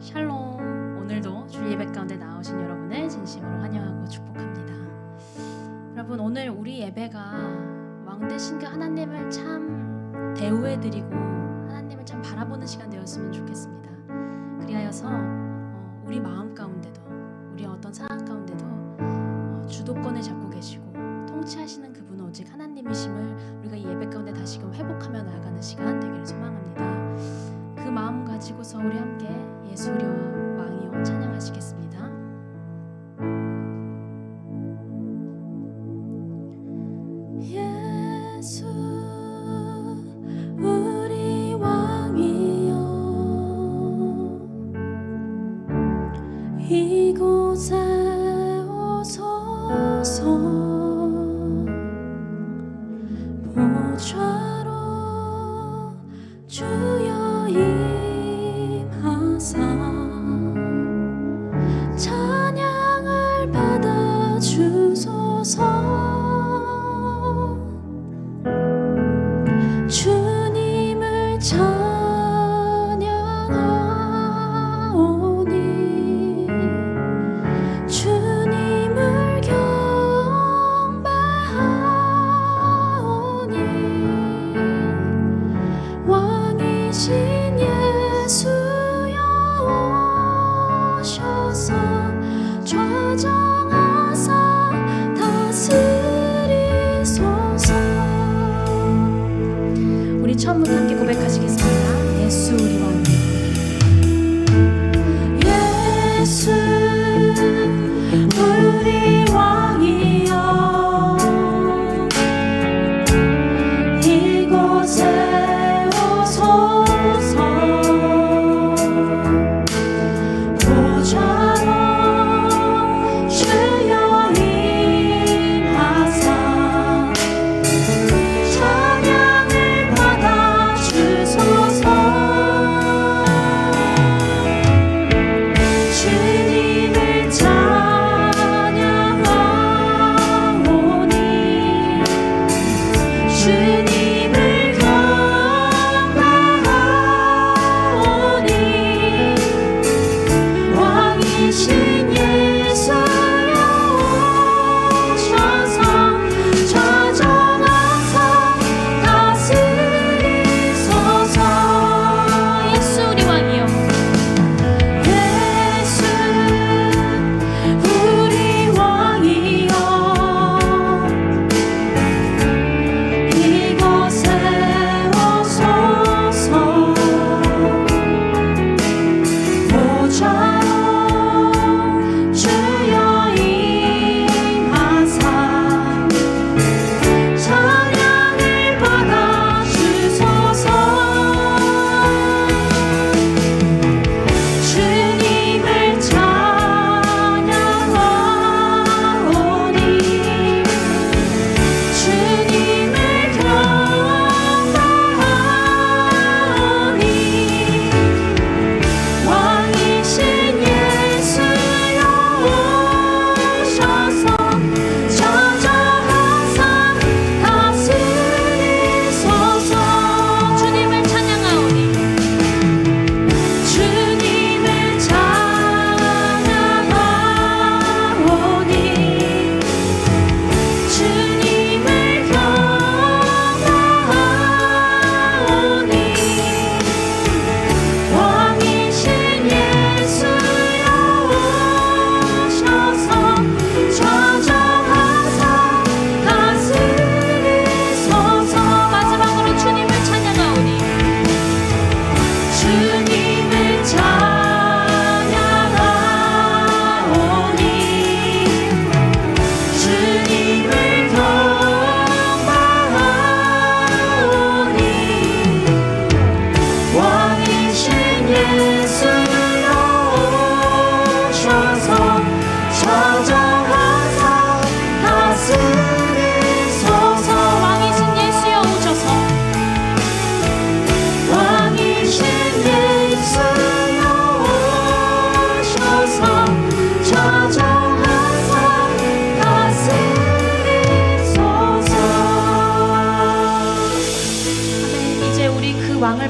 샬롬. 오늘도 주의 예배 가운데 나오신 여러분을 진심으로 환영하고 축복합니다. 여러분 오늘 우리 예배가 왕 되신 그 하나님을 참 대우해 드리고 하나님을 참 바라보는 시간 되었으면 좋겠습니다. 그리하여서 어, 우리 마음 가운데도 오소서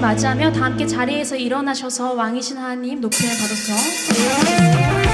맞이하며 다 함께 자리에서 일어나셔서 왕이신 하나님 높임을 받으서.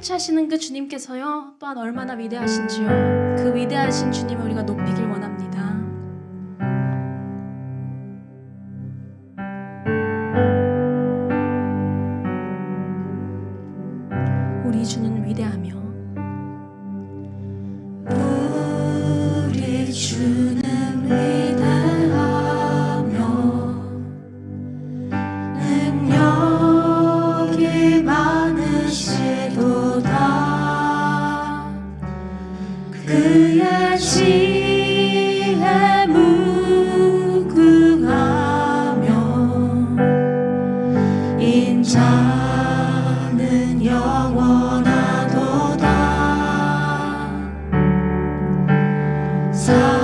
통치하시는 그 주님께서요 또한 얼마나 위대하신지요 그 위대하신 주님을 우리가 높이길 원합니다. So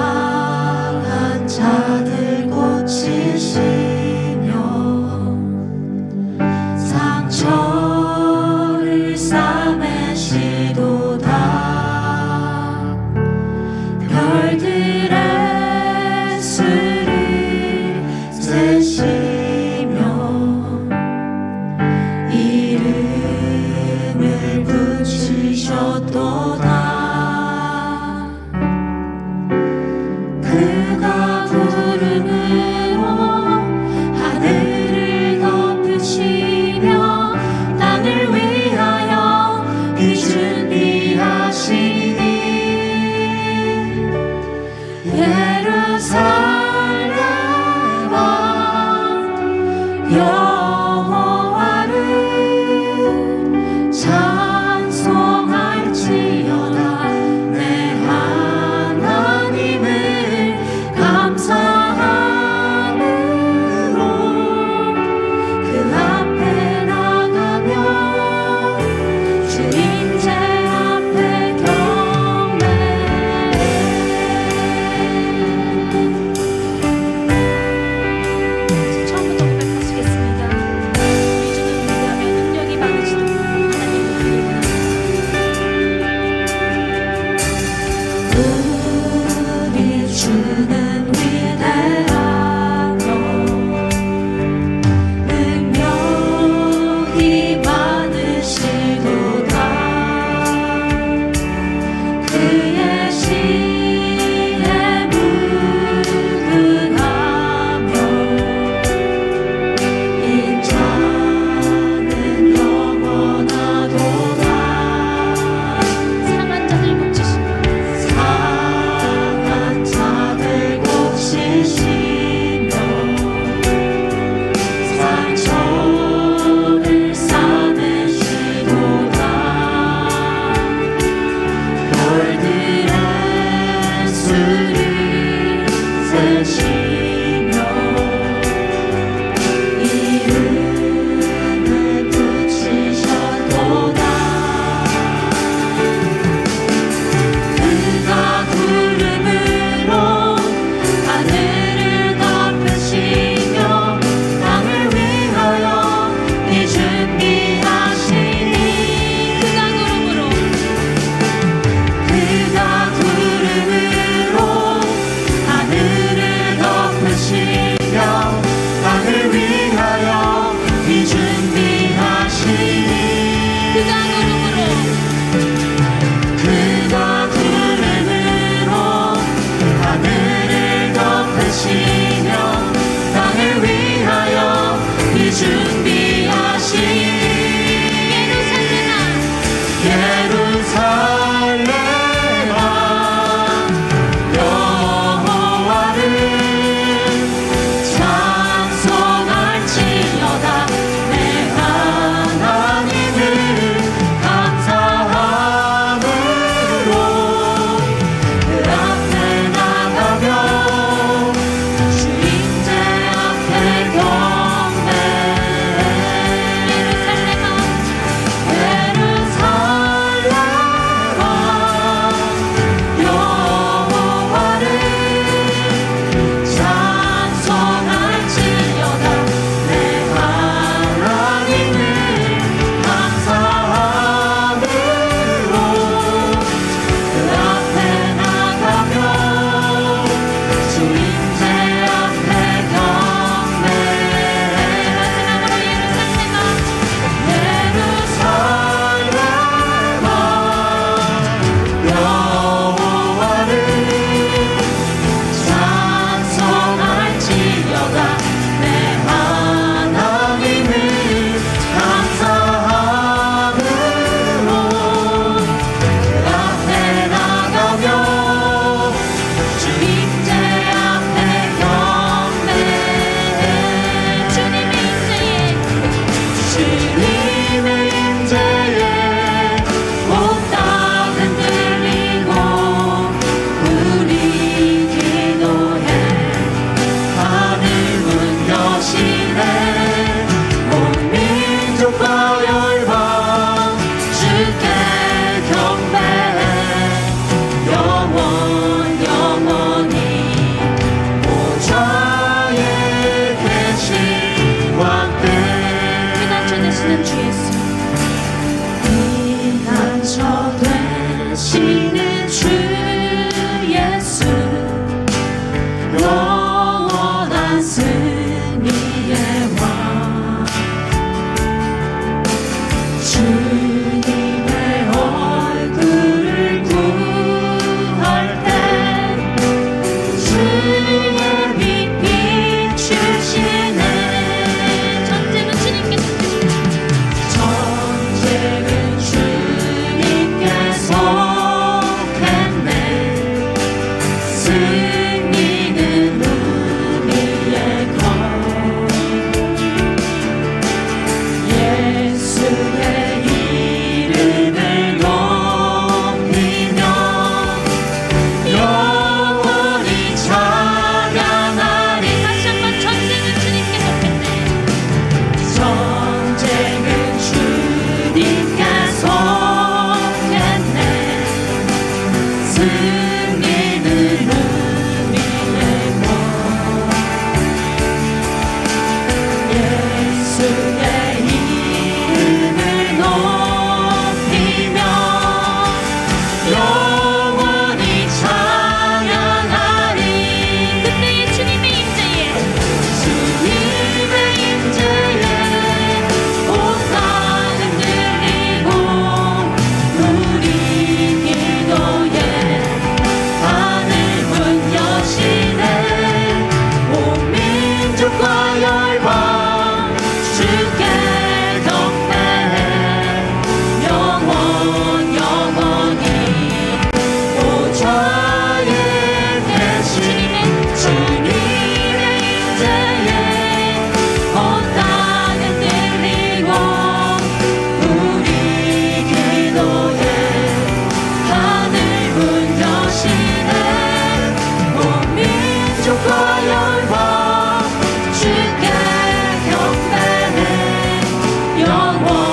strong one.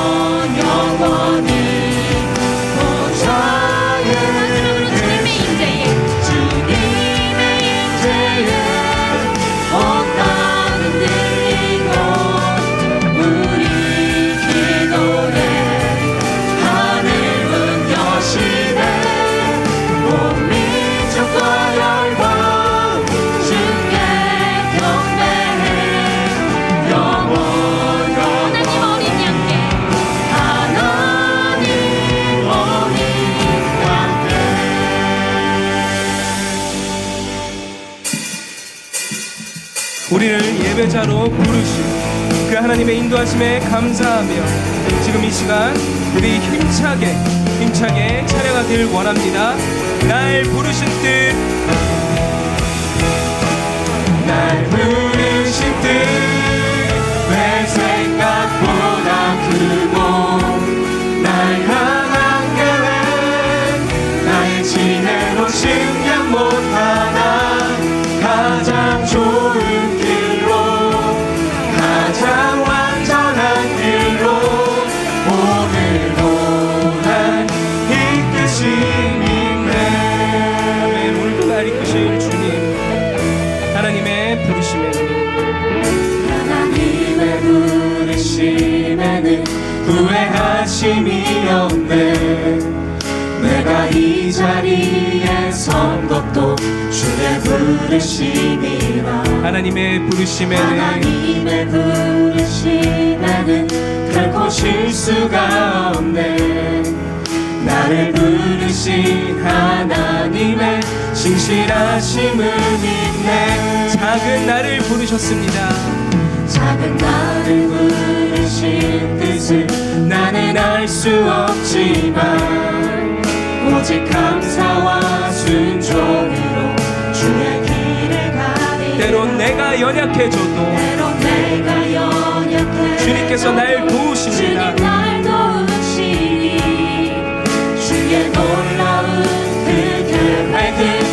우리를 예배자로 부르신 그 하나님의 인도하심에 감사하며 지금 이 시간 우리 힘차게 힘차게 찬양하길 원합니다. 날 부르신 뜻, 날 부르신 뜻 자리에 선 것도 주의 부르심이라. 하나님의 부르심에는 하나님의 부르심에는 결코 실수가 없네. 나를 부르신 하나님의 신실하심을 믿네. 작은 나를 부르셨습니다. 작은 나를 부르신 뜻을 나는 알 수 없지만 오직 감사와 순종으로 주의 길을 가리 때론 내가 연약해져도 때론 내가 연약해 주님께서 날 도우십니다. 주님 날 도우시니 주의 놀라운 그 계획을